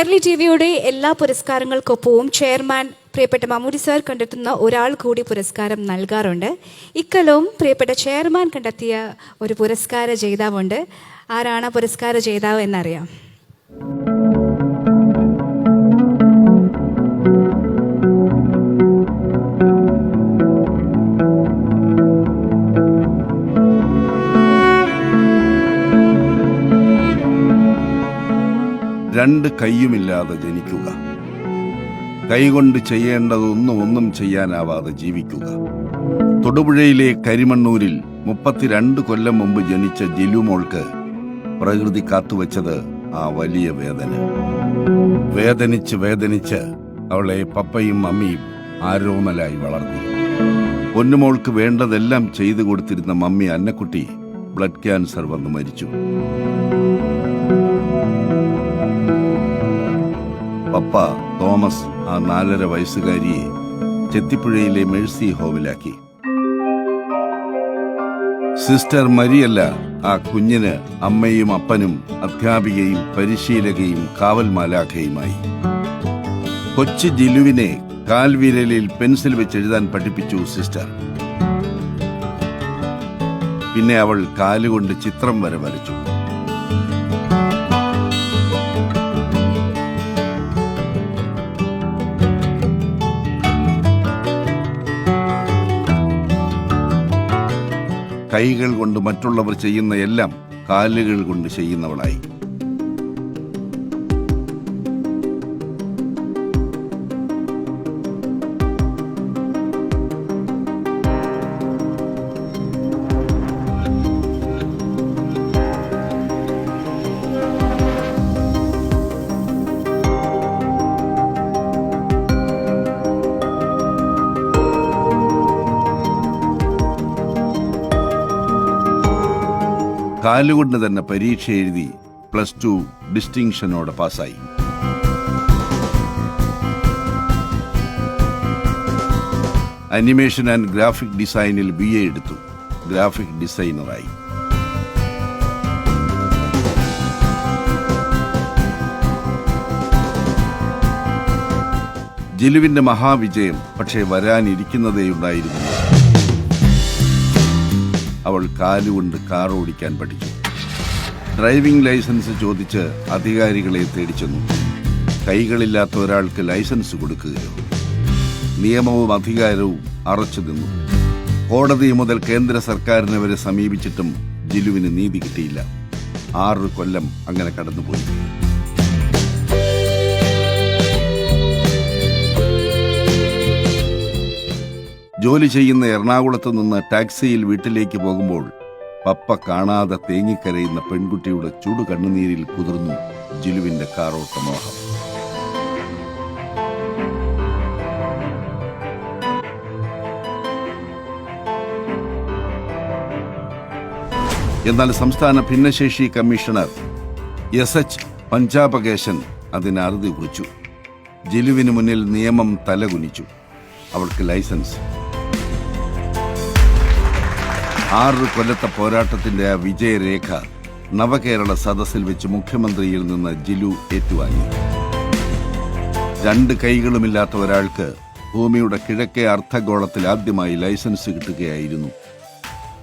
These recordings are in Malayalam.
കൈർലി ടി വിയുടെ എല്ലാ പുരസ്കാരങ്ങൾക്കൊപ്പവും ചെയർമാൻ പ്രിയപ്പെട്ട മമ്മൂടി സാർ കണ്ടെത്തുന്ന ഒരാൾ കൂടി പുരസ്കാരം നൽകാറുണ്ട്. ഇക്കലവും പ്രിയപ്പെട്ട ചെയർമാൻ കണ്ടെത്തിയ ഒരു പുരസ്കാര ജേതാവുണ്ട്. ആരാണ് പുരസ്കാര ജേതാവ് എന്നറിയാം. രണ്ട് കൈയുമില്ലാതെ ജനിക്കുക. കൈകൊണ്ട് ചെയ്യേണ്ടതൊന്നും ഒന്നും ചെയ്യാനാവാതെ ജീവിക്കുക. തൊടുപുഴയിലെ കരിമണ്ണൂരിൽ മുപ്പത്തിരണ്ട് കൊല്ലം മുമ്പ് ജനിച്ച ജിലുമോൾക്ക് പ്രകൃതി കാത്തുവച്ചത് ആ വലിയ വേദന. വേദനിച്ച് വേദനിച്ച് അവളെ പപ്പയും മമ്മിയും ആരോമലായി വളർത്തി. പൊന്നുമോൾക്ക് വേണ്ടതെല്ലാം ചെയ്തു കൊടുത്തിരുന്ന മമ്മി അന്നക്കുട്ടി ബ്ലഡ് ക്യാൻസർ വന്ന് മരിച്ചു. പപ്പ തോമസ് ആ നാലര വയസ്സുകാരിയെ ചെത്തിപ്പുഴയിലെ മേഴ്സി ഹോമിലാക്കി സിസ്റ്റർ മരിയല്ല ആ കുഞ്ഞിന് അമ്മയും അപ്പനും അധ്യാപികയും പരിശീലകയും കാവൽ മാലാഖയുമായി കൊച്ചു ജിലുവിനെ കാൽവിരലിൽ പെൻസിൽ വെച്ച് എഴുതാൻ പഠിപ്പിച്ചു സിസ്റ്റർ. പിന്നെ അവൾ കാലുകൊണ്ട് ചിത്രം വരെ വരച്ചു കൈകൾ കൊണ്ട് മറ്റുള്ളവർ ചെയ്യുന്ന എല്ലാം കാലുകൾ കൊണ്ട് ചെയ്യുന്നവളായി. കാലുകൊണ്ട് തന്നെ പരീക്ഷ എഴുതി പ്ലസ് ടു ഡിസ്റ്റിങ്ഷനോടെ പാസ്സായി. അനിമേഷൻ ആൻഡ് ഗ്രാഫിക് ഡിസൈനിൽ ബി എ എടുത്തു. ഗ്രാഫിക് ഡിസൈനറായി. ജിലുവിന്റെ മഹാവിജയം പക്ഷേ വരാനിരിക്കുന്നതേ വരാനിരിക്കുന്നതേയുണ്ടായിരുന്നു. അവൾ കാലുകൊണ്ട് കാർ ഓടിക്കാൻ പഠിച്ചു. ഡ്രൈവിംഗ് ലൈസൻസ് ചോദിച്ച് അധികാരികളെ തേടിച്ചെന്നു കൈകളില്ലാത്ത ഒരാൾക്ക് ലൈസൻസ് കൊടുക്കുകയോ. നിയമവും അധികാരവും അറച്ചു നിന്നു. കോടതി മുതൽ കേന്ദ്ര സർക്കാരിനെ വരെ സമീപിച്ചിട്ടും ജിലുവിന് നീതി കിട്ടിയില്ല. ആറ് കൊല്ലം അങ്ങനെ കടന്നുപോയി. ജോലി ചെയ്യുന്ന എറണാകുളത്ത് നിന്ന് ടാക്സിയിൽ വീട്ടിലേക്ക് പോകുമ്പോൾ പപ്പ കാണാതെ തേങ്ങിക്കരയുന്ന പെൺകുട്ടിയുടെ ചൂട് കണ്ണുനീരിൽ കുതിർന്നു ജിലുവിന്റെ കാറോട്ട മോഹം. എന്നാൽ സംസ്ഥാന ഭിന്നശേഷി കമ്മീഷണർ എസ് എച്ച് പഞ്ചാപകേശൻ അതിന് അറുതി കുറിച്ചു. ജിലുവിന് മുന്നിൽ നിയമം തലകുനിച്ചു. അവൾക്ക് ലൈസൻസ് ആറ് കൊല്ലത്തെ പോരാട്ടത്തിന്റെ ആ വിജയരേഖ നവകേരള സദസ്സിൽ വെച്ച് മുഖ്യമന്ത്രിയിൽ നിന്ന് ജിലു ഏറ്റുവാങ്ങി. രണ്ട് കൈകളുമില്ലാത്ത ഒരാൾക്ക് ഭൂമിയുടെ കിഴക്കേ അർദ്ധഗോളത്തിൽ ആദ്യമായി ലൈസൻസ് കിട്ടുകയായിരുന്നു.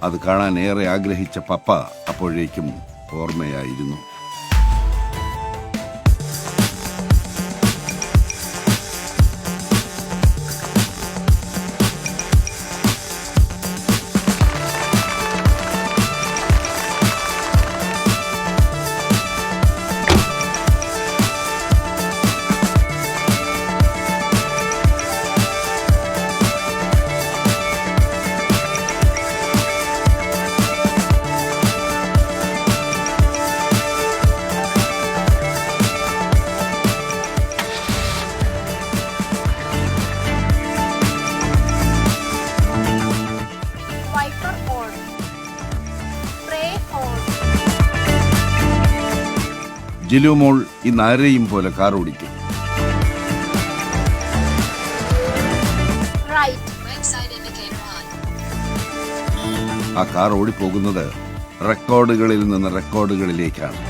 അത് കാണാൻ ഏറെ ആഗ്രഹിച്ച പപ്പ അപ്പോഴേക്കും ഓർമ്മയായിരുന്നു. ജിലുമോൾ ഈ നാരയും പോലെ കാർ ഓടിക്കും. ആ കാർ ഓടിപ്പോകുന്നത് റെക്കോർഡുകളിൽ നിന്ന് റെക്കോർഡുകളിലേക്കാണ്.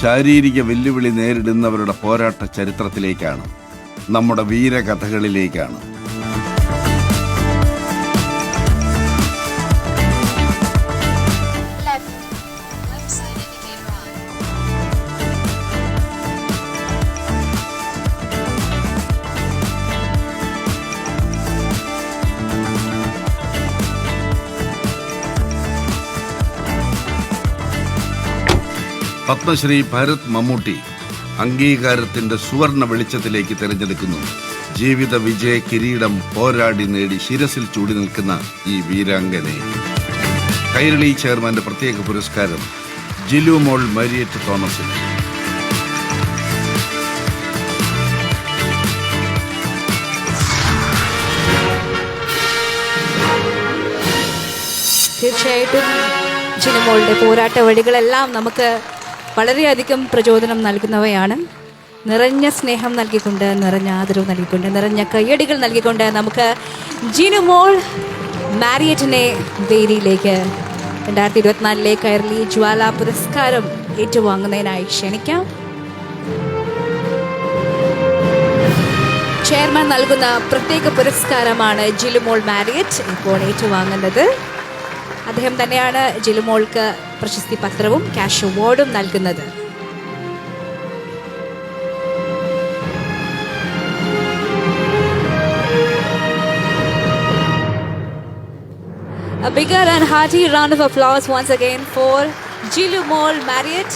ശാരീരിക വെല്ലുവിളി നേരിടുന്നവരുടെ പോരാട്ട ചരിത്രത്തിലേക്കാണ്. നമ്മുടെ വീരകഥകളിലേക്കാണ്. പത്മശ്രീ ഭരത് മമ്മൂട്ടി അംഗീകാരത്തിന്റെ സുവർണ വെളിച്ചത്തിലേക്ക് തിരഞ്ഞെടുക്കുന്നു. ജീവിത വിജയ കിരീടം പോരാടി നേടി ശിരസിൽ ചൂടി നിൽക്കുന്ന ഈ വീരാംഗനെ. കൈരളി ചെയർമാന്റെ പ്രത്യേക പുരസ്കാരം ജിലു മോൾ മരിയറ്റ് തോമസിന്. തീർച്ചയായിട്ടും ജിനുമോളുടെ പോരാട്ട വഴികളെല്ലാം നമുക്ക് വളരെയധികം പ്രചോദനം നൽകുന്നവയാണ്. നിറഞ്ഞ സ്നേഹം നൽകിക്കൊണ്ട് നിറഞ്ഞ ആദരവ് നൽകിക്കൊണ്ട് നിറഞ്ഞ കയ്യടികൾ നൽകിക്കൊണ്ട് നമുക്ക് ജിനുമോൾ മാരിയറ്റിനെ വേദിയിലേക്ക് രണ്ടായിരത്തി ഇരുപത്തിനാലിലെ കയർലി ജ്വാല പുരസ്കാരം ഏറ്റുവാങ്ങുന്നതിനായി ക്ഷണിക്കാം. ചെയർമാൻ നൽകുന്ന പ്രത്യേക പുരസ്കാരമാണ് ജിലുമോൾ മാരിയറ്റ് ഇപ്പോൾ ഏറ്റുവാങ്ങുന്നത്. അദ്ദേഹം തന്നെയാണ് ജിലുമോൾക്ക് പ്രശസ്തി പത്രവും ക്യാഷ് അവാർഡും നൽകുന്നത് A bigger and hearty round of applause once again for Jilu Mol Marriott